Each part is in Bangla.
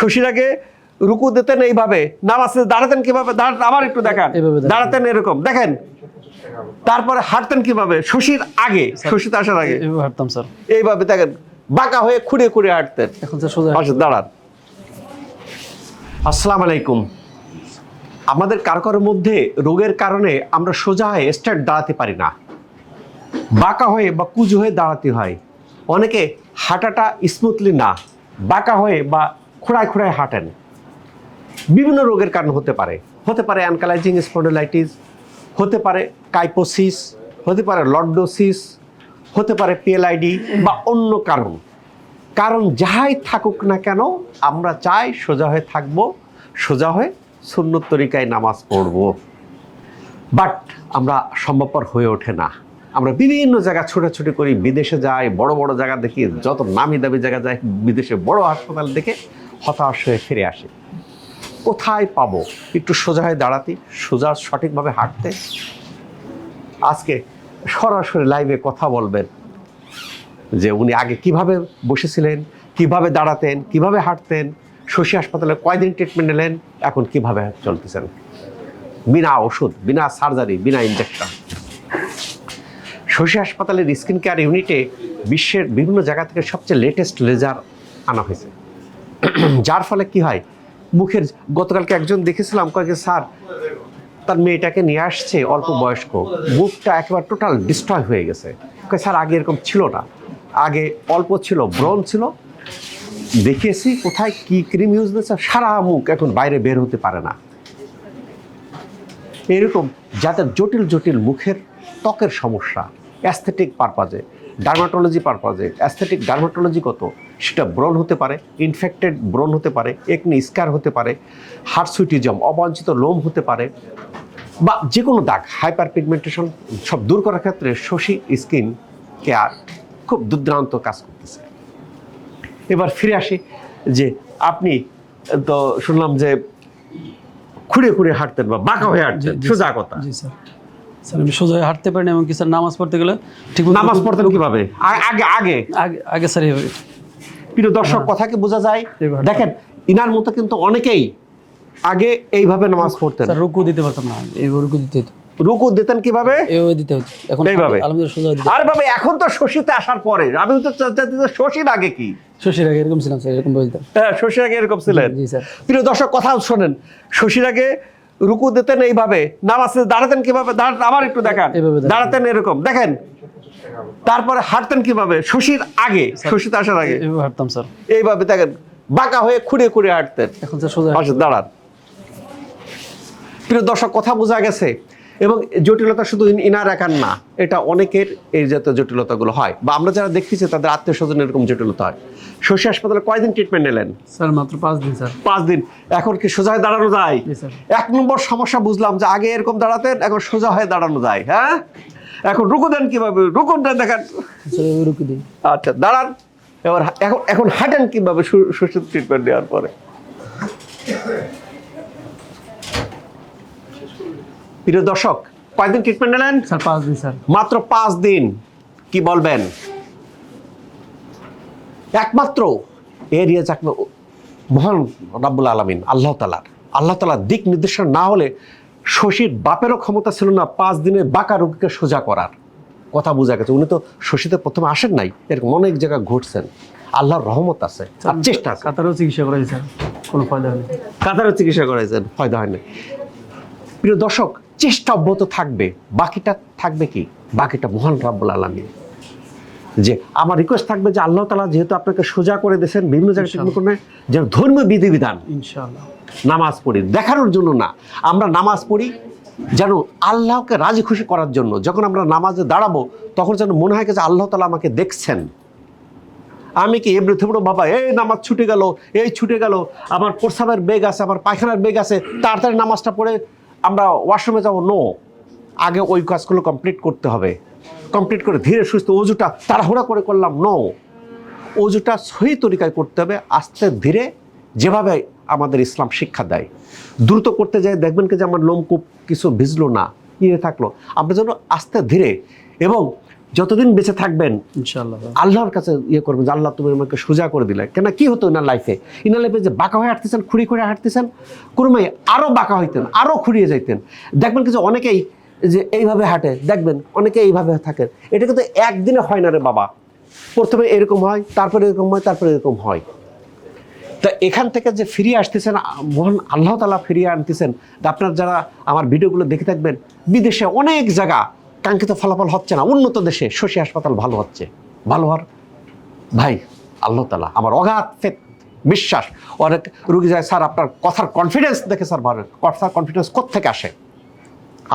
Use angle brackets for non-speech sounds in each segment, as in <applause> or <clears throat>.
শশীর আগে রুকু দিতেন এইভাবে নামাজে দাঁড়াতেন কীভাবে? আবার একটু দেখান। দাঁড়াতেন। এরকম। দেখেন তারপরে হাঁটতেন কীভাবে? শশীর আগে শশীতে আসার আগে। হাঁটতাম স্যার। এইভাবে দেখেন বাঁকা হয়ে খুঁড়ে খুঁড়ে হাঁটতেন। এখন স্যার দাঁড়ান। আসসালামু আলাইকুম। আমাদের কারও কারোর মধ্যে রোগের কারণে আমরা সোজা হয়ে স্ট্রেট দাঁড়াতে পারি না। বাঁকা হয়ে বা কুজু হয়ে দাঁড়াতে হয়। অনেকে হাঁটাটা স্মুথলি না। বাঁকা হয়ে বা খোঁড়ায় খোঁড়ায় হাঁটেন। বিভিন্ন রোগের কারণ হতে পারে। হতে পারে অ্যানকালাইজিং স্পন্ডোলাইটিস, হতে পারে কাইপোসিস, হতে পারে লর্ডোসিস হতে পারে পিএলআইডি বা অন্য কারণ। কারণ যাহাই থাকুক না কেন, আমরা চাই সোজা হয়ে থাকব, সোজা হয়ে সুন্নত তরিকায় নামাজ পড়ব। বাট আমরা সম্ভবপর হয়ে ওঠে না। আমরা বিভিন্ন জায়গা ছোটাছুটি করি, বিদেশে যাই, বড় বড় জায়গা দেখি, যত নামি দামি জায়গা যাই বিদেশে বড় হাসপাতাল দেখে হতাশ হয়ে ফিরে আসে। কোথায় পাবো? একটু সোজা হয়ে দাঁড়াতে, সোজা সঠিকভাবে হাঁটতে। আজকে সরাসরি লাইভে কথা বলবেন যে উনি আগে কীভাবে বসেছিলেন, কীভাবে দাঁড়াতেন, কীভাবে হাঁটতেন, শশী হাসপাতালে কয়দিন ট্রিটমেন্ট নিলেন, এখন কীভাবে চলতেছেন? বিনা ওষুধ, বিনা সার্জারি বিনা ইঞ্জেকশন শশী হাসপাতালের স্কিন কেয়ার ইউনিটে বিশ্বের বিভিন্ন জায়গা থেকে সবচেয়ে লেটেস্ট লেজার আনা হয়েছে। <clears throat> যার ফলে কি হয়? মুখের গতকালকে একজন দেখেছিলাম কয়েক স্যার তার মেয়েটাকে নিয়ে আসছে, অল্প বয়স্ক। মুখটা একেবারে টোটাল ডিস্ট্রয় হয়ে গেছে। স্যার, আগে এরকম ছিল না। আগে অল্প ছিল, ব্রণ ছিল। দেখিয়েছি, কোথায় কি ক্রিম ইউজ দিয়েছে সারা মুখ এখন বাইরে বের হতে পারে না। এরকম যাদের জটিল জটিল মুখের ত্বকের সমস্যা অ্যাস্থেটিক পারপাজে ডার্মাটোলজি পারপাজে অ্যাস্থেটিক ডার্মাটোলজি কত? সেটা ব্রণ হতে পারে ইনফেক্টেড ব্রণ হতে পারে একনি স্কার হতে পারে হার্টসুইটিজম অবাঞ্ছিত লোম হতে পারে বা যে কোনো দাগ হাইপার পিগমেন্টেশন সব দূর করার ক্ষেত্রে শশী স্কিন কেয়ার খুব দুর্দান্ত কাজ করতেছে। এবার ফিরে আসি যে আপনি তো শুনলাম যে খুঁড়ে খুঁড়ে হাঁটতেন বা বাঁকা হয়ে হাঁটতেন সোজা কথা। স্যার আমি সোজা হাঁটতে পারি না এমনকি স্যার নামাজ পড়তে গেলে ঠিক নামাজ পড়তেন কীভাবে? আগে আগে? আগে স্যার এইভাবে। প্রিয় দর্শক কথা কি বোঝা যায়। দেখেন ইনার মতো কিন্তু অনেকেই আগে এইভাবে নামাজ পড়তেন। স্যার রুকু দিতে পারতাম না। এইভাবে রুকু দিতে হতো। রুকু দিতেন কীভাবে? এইভাবে দিতে হতো। এখন এইভাবে? আরে বাবা এখন তো শশীতে আসার পরে। আমি তো শশীর আগে কি? শশীর আগে এরকম ছিলাম স্যার এরকম বলতাম হ্যাঁ শশীর আগে এরকম ছিলেন। জি স্যার। প্রিয় দর্শক কথা শোনেন। শশীর আগে রুকু দিতেন এইভাবে নামাজে দাঁড়াতেন কীভাবে? আবার একটু দেখান। দাঁড়াতেন। এরকম দেখেন। তারপরে হাঁটতেন কীভাবে? শশীর আগে শশীতে আসার আগে। হাঁটতাম স্যার। এইভাবে দেখেন বাঁকা হয়ে খুঁড়ে খুঁড়ে হাঁটতেন। এখন স্যার সোজা। দাঁড়ান। প্রিয় দর্শক কথা বোঝা গেছে। এবং জটিলতা শুধু ইন- ইনার একার না এটা অনেকের এই জাতীয় জটিলতাগুলো হয়। বা আমরা যারা দেখতেছি তাদের আত্মীয় স্বজন এরকম জটিলতা হয়। শশী হাসপাতালে কয়দিন ট্রিটমেন্ট নিলেন? স্যার মাত্র পাঁচ দিন স্যার। পাঁচ দিন। এখন কি সোজা হয়ে দাঁড়ানো যায়? এক নম্বর সমস্যা বুঝলাম যে আগে এরকম দাঁড়াতেন এখন সোজা হয়ে দাঁড়ানো যায় হ্যাঁ? এখন রুকু দেন কীভাবে? রুকুন দেন দেখেন। আচ্ছা দাঁড়ান। এবার এখন এখন হাঁটেন কীভাবে সুস্থ ট্রিটমেন্ট দেওয়ার পরে? প্রিয় দর্শক কয়দিন ট্রিটমেন্ট নিলেন? স্যার পাঁচ দিন স্যার। মাত্র পাঁচ দিন। কি বলবেন? একমাত্র এরিয়া যাক মহান রাব্বুল আলমিন আল্লাহ তালার আল্লাহ তালার দিক নির্দেশনা না হলে শশীর বাপেরও ক্ষমতা ছিল না পাঁচ দিনে বাঁকা রোগীকে সোজা করার। কথা বোঝা গেছে। উনি তো শশীতে প্রথমে আসেন নাই এরকম অনেক জায়গায় ঘুরছেন। আল্লাহর রহমত আছে। আর চেষ্টা আছে। কাতারেও চিকিৎসা করাই স্যার কোনো ফায়দা হয়নি। কাতারও চিকিৎসা করাইছেন ফায়দা হয়নি। প্রিয় দর্শক চেষ্টা অব্যাহত থাকবে বাকিটা থাকবে কি? বাকিটা মহান রাব্বুল আলমী যে আমার রিকোয়েস্ট থাকবে যে আল্লাহ তালা যেহেতু আপনাকে সোজা করে দিয়েছেন বিভিন্ন জায়গায় যেন ধর্মীয় বিধিবিধান। ইনশাআল্লাহ। নামাজ পড়ি দেখানোর জন্য না। আমরা নামাজ পড়ি যেন আল্লাহকে রাজি খুশি করার জন্য। যখন আমরা নামাজে দাঁড়াবো তখন যেন মনে হয় যে আল্লাহ তালা আমাকে দেখছেন। আমি কি এমনি থেমড়ো বাবা এই নামাজ ছুটে গেল এই ছুটে গেল আমার প্রস্রাবের বেগ আছে আমার পায়খানার বেগ আছে তাড়াতাড়ি নামাজটা পড়ে আমরা ওয়াশরুমে যাব নো আগে ওই কাজগুলো কমপ্লিট করতে হবে। কমপ্লিট করে ধীরে সুস্থ অজুটা তাড়াহুড়া করে করলাম নো অজুটা সহি তরিকায় করতে হবে, আস্তে ধীরে যেভাবে আমাদের ইসলাম শিক্ষা দেয়। দ্রুত করতে যাই, দেখবেন কি যে আমার লোমকূপ কিছু ভিজলো না ইয়ে থাকল। আমরা যেন আস্তে ধীরে এবং যতদিন বেঁচে থাকবেন ইনশাল্লাহ আল্লাহর কাছে ইয়ে করবেন যে আল্লাহ তুমি আমাকে সোজা করে দিলে কেন কি হতো ইনার লাইফে ইনার লাইফে যে বাঁকা হয়ে হাঁটতেছেন খুঁড়ি খুঁড়ে হাঁটতেছেন কুরমাই আরও বাঁকা হইতেন আরও খুঁড়িয়ে যাইতেন। দেখবেন কিছু অনেকেই যে এইভাবে হাঁটে দেখবেন অনেকে এইভাবে থাকেন। এটা কিন্তু একদিনে হয় না রে বাবা। প্রথমে এরকম হয় তারপরে এরকম হয় তারপরে এরকম হয়। তা এখান থেকে যে ফিরিয়ে আসতেছেন মহান আল্লাহ তালা ফিরিয়ে আনতেছেন আপনার যারা আমার ভিডিওগুলো দেখে থাকবেন বিদেশে অনেক জায়গা কাঙ্ক্ষিত ফলাফল হচ্ছে না। উন্নত দেশে শশী হাসপাতাল ভালো হচ্ছে। ভালো হওয়ার ভাই, আল্লাহ তালা আমার অগাধ বিশ্বাস। অনেক রুগী যায়, স্যার, আপনার কথার কনফিডেন্স দেখে স্যার ভালো কথার কনফিডেন্স কোথেকে আসে?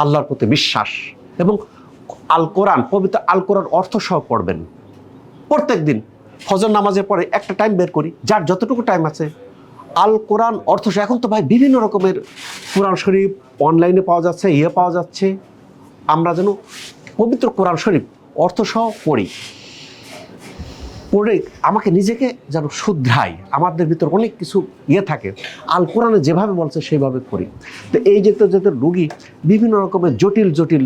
আল্লাহর প্রতি বিশ্বাস। এবং আল কোরআন, পবিত্র আল কোরআন অর্থ সহ পড়বেন। প্রত্যেক দিন ফজর নামাজের পরে একটা টাইম বের করি, যার যতটুকু টাইম আছে। আল কোরআন অর্থ এখন তো ভাই বিভিন্ন রকমের কোরআন শরীফ অনলাইনে পাওয়া যাচ্ছে ইয়ে পাওয়া যাচ্ছে। আমরা যেন পবিত্র কোরআন শরীফ, অর্থ সহ পড়ি। পড়ে আমাকে নিজেকে যেন শুধরাই আমাদের ভিতর অনেক কিছু ইয়ে থাকে। আল কোরআনে যেভাবে বলছে সেইভাবে করি তো এই যে তো যাদের রুগী বিভিন্ন রকমের জটিল জটিল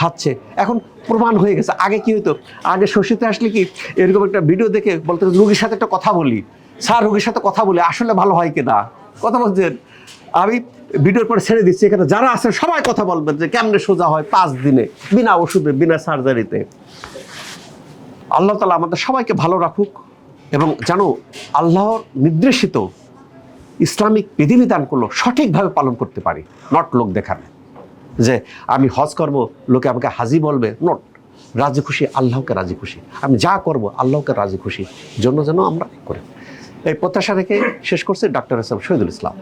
হাচ্ছে এখন প্রমাণ হয়ে গেছে। আগে কি হতো আগে শশীতে আসলে কি, এরকম একটা ভিডিও দেখে বলতে, রুগীর সাথে একটা কথা বলি। স্যার, রুগীর সাথে কথা বলি, আসলে ভালো হয় কিনা? কথা বলছেন আমি ভিডিওর পরে ছেড়ে দিচ্ছি, এখানে যারা আছে সবাই কথা বলবেন যে কেমনে সোজা হয় পাঁচ দিনে, বিনা ওষুধে, বিনা সার্জারিতে। আল্লাহ তালা আমাদের সবাইকে ভালো রাখুক এবং জানো আল্লাহর নির্দেশিত ইসলামিক বিধিবিধানগুলো সঠিকভাবে পালন করতে পারি নট লোক দেখানো যে আমি হজ করব, লোকে আমাকে হাজি বলবে নট রাজি খুশি, আল্লাহকে রাজি খুশি। আমি যা করব, আল্লাহকে রাজি খুশি। জন্য যেন আমরা করি। এই প্রত্যাশা রেখে শেষ করছে, ডাক্তার এম শহীদুল ইসলাম।